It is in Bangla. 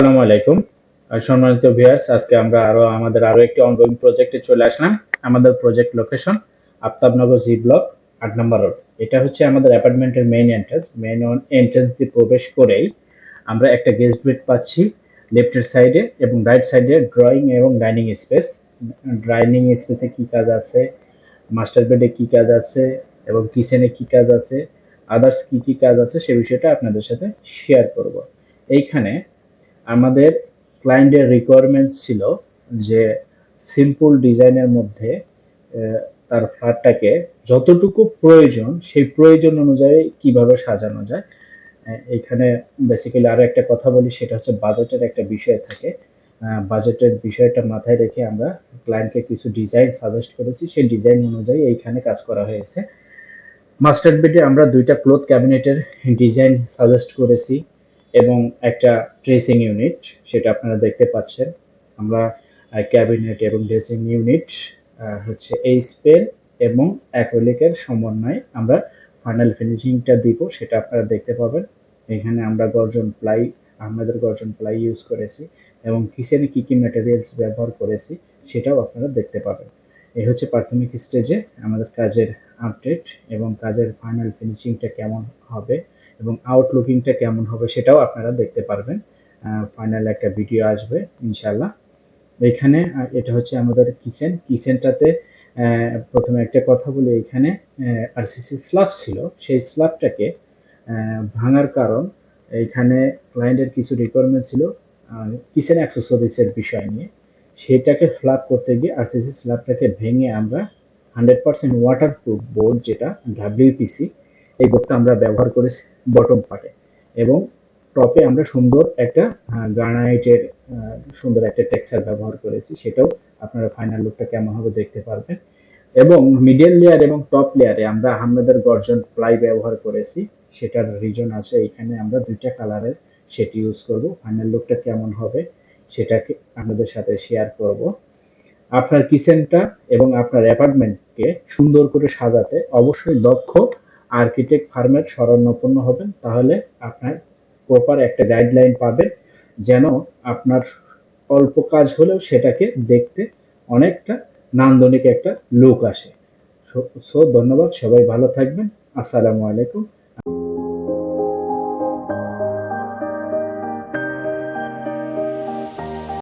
আসসালামু আলাইকুম। সম্মানিত ভিউয়ার্স আজকে আমরা আরও আমাদের আরও একটি অনগোয়িং প্রজেক্টে চলে আসলাম, আমাদের project location Aftabnagar G block আট নম্বর রোড এটা হচ্ছে আমাদের অ্যাপার্টমেন্টের মেইন এন্ট্রেন্স মেইন এন্ট্রেন্স দিয়ে প্রবেশ করেই আমরা একটা গেস্ট বেড পাচ্ছি লেফটের সাইডে এবং রাইট সাইডে ড্রয়িং এবং ডাইনিং স্পেস ডাইনিং স্পেসে কি কাজ আছে মাস্টার বেডে কি কাজ আছে এবং কিচেনে কি কাজ আছে আদার্স কি কি কাজ আছে সে বিষয়টা আপনাদের সাথে শেয়ার করব। এইখানে আমাদের ক্লায়েন্টের রিকোয়ারমেন্টস ছিল যে সিম্পল ডিজাইনের মধ্যে তার ফ্ল্যাটটাকে যতটুকু প্রয়োজন, সেই প্রয়োজন অনুযায়ী কীভাবে সাজানো যায়। এখানে বেসিক্যালি আরও একটা কথা বলি, সেটা হচ্ছে বাজেটের একটা বিষয় থাকে। বাজেটের বিষয়টা মাথায় রেখে আমরা ক্লায়েন্টকে কিছু ডিজাইন সাজেস্ট করেছি। সেই ডিজাইন অনুযায়ী এইখানে কাজ করা হয়েছে। মাস্টার বেডে আমরা দুইটা ক্লোথ ক্যাবিনেটের ডিজাইন সাজেস্ট করেছি। এবং একটা ট্রেসিং ইউনিট সেটা আপনারা দেখতে পাচ্ছেন। আমরা ক্যাবিনেট এবং ড্রেসিং ইউনিট হচ্ছে এই স্পেল এবং অ্যাক্রিলিকের সমন্বয়ে আমরা ফাইনাল ফিনিশিংটা দিব, সেটা আপনারা দেখতে পাবেন। এখানে আমরা গর্জন প্লাই আমাদের গর্জন প্লাই ইউজ করেছি এবং কিচেনে কী কী ম্যাটেরিয়ালস ব্যবহার করেছি, সেটাও আপনারা দেখতে পাবেন। এই হচ্ছে প্রাথমিক স্টেজে আমাদের কাজের আপডেট এবং কাজের ফাইনাল ফিনিশিংটা কেমন হবে এবং আউটলুকিংটা কেমন হবে সেটাও আপনারা দেখতে পারবেন। ফাইনাল একটা ভিডিও আসবে ইনশাল্লাহ এখানে এটা হচ্ছে আমাদের কিচেন। কিচেনটাতে প্রথমে একটা কথা বলি। এখানে আরসিসি স্ল্যাব ছিল। সেই স্ল্যাবটাকে ভাঙার কারণ এখানে ক্লায়েন্টের কিছু রিকোয়ারমেন্ট ছিল কিচেন অ্যাক্সেসরিজের বিষয় নিয়ে। সেটাকে ফ্ল্যাপ করতে গিয়ে আরসিসি স্ল্যাবটাকে ভেঙে আমরা hundred percent waterproof board যেটা ডাব্লিউপিসি এই বোর্ডটা আমরা ব্যবহার করেছি বটম পার্টে এবং টপে আমরা সুন্দর একটা গ্রানাইটের সুন্দর একটা টেক্সচার ব্যবহার করেছি। সেটাও আপনারা ফাইনাল লুকটা কেমন হবে দেখতে পারবেন। এবং মিডল লেয়ার এবং টপ লেয়ারে আমরা আমাদের গর্জন প্লাই ব্যবহার করেছি। সেটার রিজন আছে এখানে, আমরা দুইটা কালারের সেটি ইউজ করব। ফাইনাল লুকটা কেমন হবে সেটাকে আপনাদের সাথে শেয়ার করব। আপনার কিচেনটা এবং আপনার অ্যাপার্টমেন্টকে সুন্দর করে সাজাতে অবশ্যই দক্ষ আর্কিটেক্ট ফার্মের শরণাপন্ন হবেন, তাহলে আপনার প্রপার একটা গাইডলাইন পাবেন যেন আপনার অল্প কাজ হলেও সেটাকে দেখতে অনেকটা নান্দনিক একটা লুক আসে। সো ধন্যবাদ, সবাই ভালো থাকবেন। আসসালামু আলাইকুম।